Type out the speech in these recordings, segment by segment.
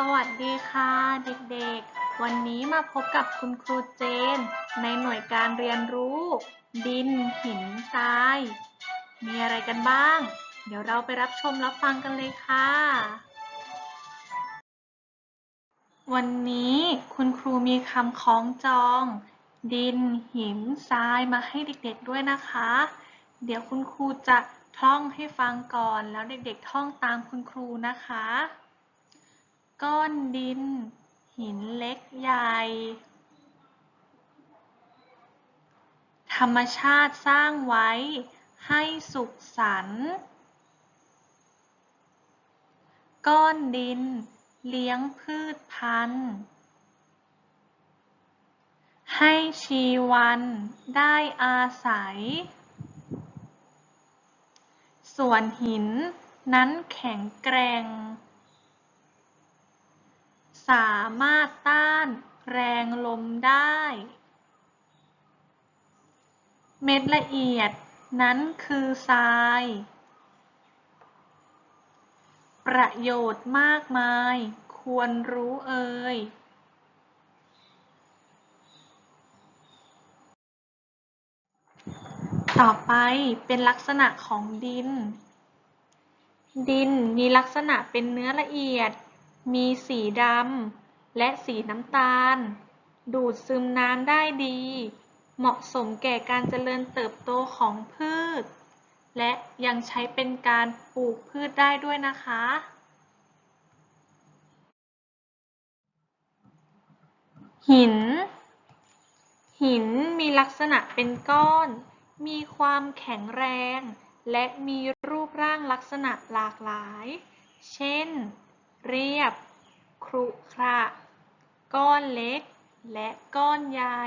สวัสดีค่ะเด็กๆ วันนี้มาพบกับคุณครูเจน ในหน่วยการเรียนรู้ ดินหินทราย มีอะไรกันบ้าง เดี๋ยวเราไปรับชมรับฟังกันเลยค่ะ วันนี้คุณครูมีคำคล้องจอง ดินหินทรายมาให้เด็กๆด้วยนะคะ เดี๋ยวคุณครูจะท่องให้ฟังก่อนแล้วเด็กๆท่องตามคุณครูนะคะ ก้อนดิน หินเล็กใหญ่ ธรรมชาติสร้างไว้ให้สุขสันต์ก้อนดิน เลี้ยงพืชพันธุ์ ให้ชีวันได้อาศัย ส่วนหินนั้นแข็งแกร่ง สามารถต้านแรงลมได้ เม็ดละเอียดนั้นคือทราย ประโยชน์มากมาย ควรรู้เอ่ยต่อไปเป็นลักษณะของดิน ดินมีลักษณะเป็นเนื้อละเอียด มีสีดำและสีน้ำตาล ดูดซึมน้ำได้ดี เหมาะสมแก่การเจริญเติบโตของพืช และยังใช้เป็นการปลูกพืชได้ด้วยนะคะ หิน หินมีลักษณะเป็นก้อน มีความแข็งแรง และมีรูปร่างลักษณะหลากหลาย เช่น เรียบ ครุขระก้อนเล็ก และก้อนใหญ่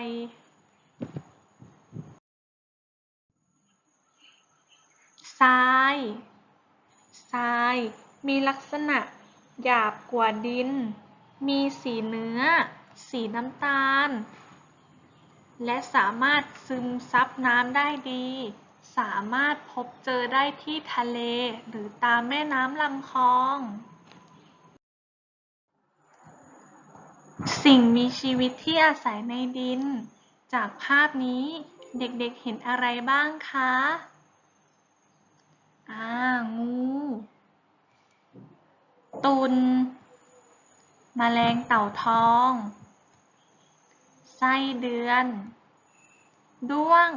ทราย ทรายมีลักษณะหยาบกว่าดิน มีสีเนื้อ สีน้ำตาล และสามารถซึมซับน้ำได้ดี สามารถพบเจอได้ที่ทะเลหรือตามแม่น้ำลำคลอง สิ่งมีชีวิตที่อาศัยในดิน จากภาพนี้เด็กๆเห็นอะไรบ้างคะ อ่า งู ตุนแมลงเต่าทอง ไส้เดือน ด้วง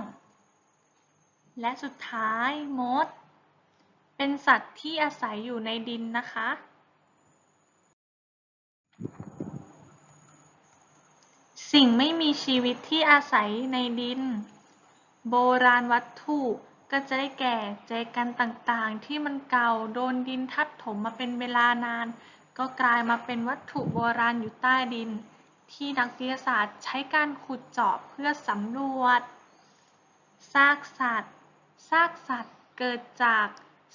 และสุดท้ายมด เป็นสัตว์ที่อาศัยอยู่ในดินนะคะ สิ่งไม่มีชีวิตที่อาศัยในดิน โบราณวัตถุก็จะได้แก่แจกันต่างๆ ที่มันเก่าโดนดินทับถมมาเป็นเวลานาน ก็กลายมาเป็นวัตถุโบราณอยู่ใต้ดิน ที่นักวิทยาศาสตร์ใช้การขุดเจาะเพื่อสำรวจ ซากสัตว์ ซากสัตว์เกิดจาก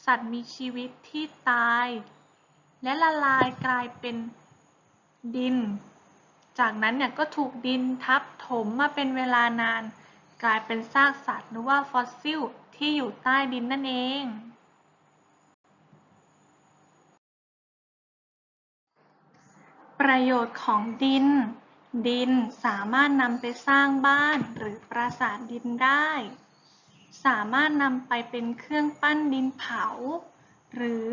สัตว์มีชีวิตที่ตาย และละลายกลายเป็นดิน จากนั้นเนี่ยก็ถูกดินทับถมมาเป็นเวลานาน กลายเป็นซากสัตว์หรือว่าฟอสซิลที่อยู่ใต้ดินนั่นเองประโยชน์ของดิน ดินสามารถนำไปสร้างบ้านหรือปราสาทดินได้ สามารถนำไปเป็นเครื่องปั้นดินเผา หรือ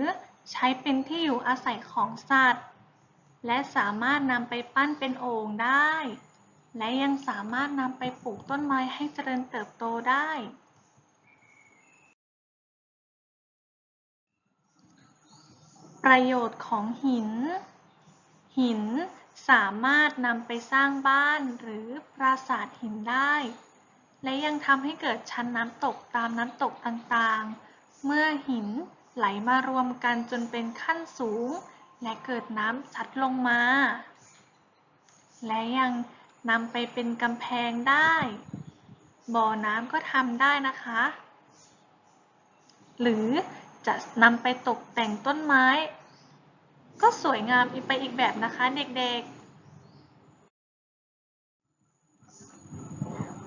ใช้เป็นที่อยู่อาศัยของสัตว์ และสามารถนำไปปั้นเป็นโอ่งได้ และยังสามารถนำไปปลูกต้นไม้ให้เจริญเติบโตได้ ประโยชน์ของหิน หินสามารถนำไปสร้างบ้านหรือปราสาทหินได้ และยังทำให้เกิดชั้นน้ำตกตามน้ำตกต่างๆ เมื่อหินไหลมารวมกันจนเป็นขั้นสูง และเกิดน้ำซัดลงมา และยังนำไปเป็นกำแพงได้ บ่อน้ำก็ทำได้นะคะ หรือจะนำไปตกแต่งต้นไม้ ก็สวยงามอีกไปอีกแบบนะคะเด็กๆ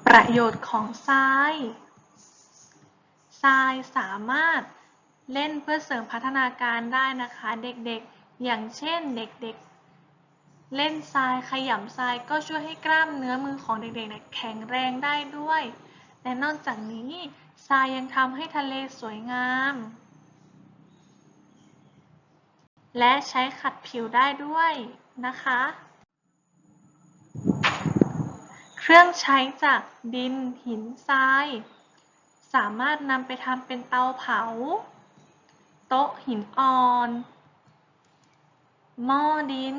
ประโยชน์ของทราย ทรายสามารถเล่นเพื่อเสริมพัฒนาการได้นะคะเด็กๆ อย่างเช่นเด็กๆ เล่นทรายขยำทรายก็ช่วยให้กล้ามเนื้อมือของเด็กๆแข็งแรงได้ด้วย และนอกจากนี้ทรายยังทำให้ทะเลสวยงาม และใช้ขัดผิวได้ด้วยนะคะ เครื่องใช้จากดินหินทราย สามารถนำไปทำเป็นเตาเผา โต๊ะหินอ่อน หม้อดิน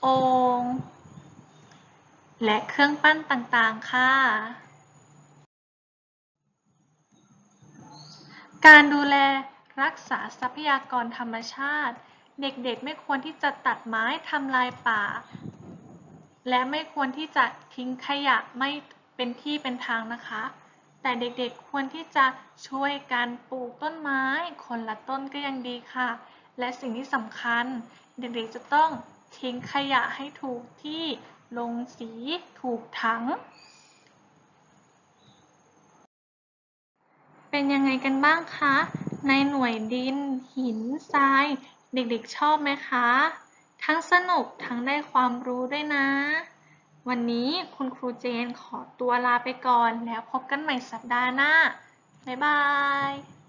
โอ่งและเครื่องปั้นต่างๆ ค่ะ การดูแลรักษาทรัพยากรธรรมชาติ เด็กๆ ไม่ควรที่จะตัดไม้ทำลายป่า และไม่ควรที่จะทิ้งขยะไม่เป็นที่เป็นทางนะคะ แต่เด็กๆ ควรที่จะช่วยกันปลูกต้นไม้ คนละต้นก็ยังดีค่ะ และสิ่งที่สำคัญ เด็กๆจะต้องทิ้งขยะให้ถูกที่ลงสีถูกถัง เป็นยังไงกันบ้างคะ ในหน่วยดิน หินทราย เด็กๆชอบไหมคะ ทั้งสนุกทั้งได้ความรู้ด้วยนะ วันนี้คุณครูเจนขอตัวลาไปก่อนแล้วพบกันใหม่สัปดาห์หน้า บ๊ายบาย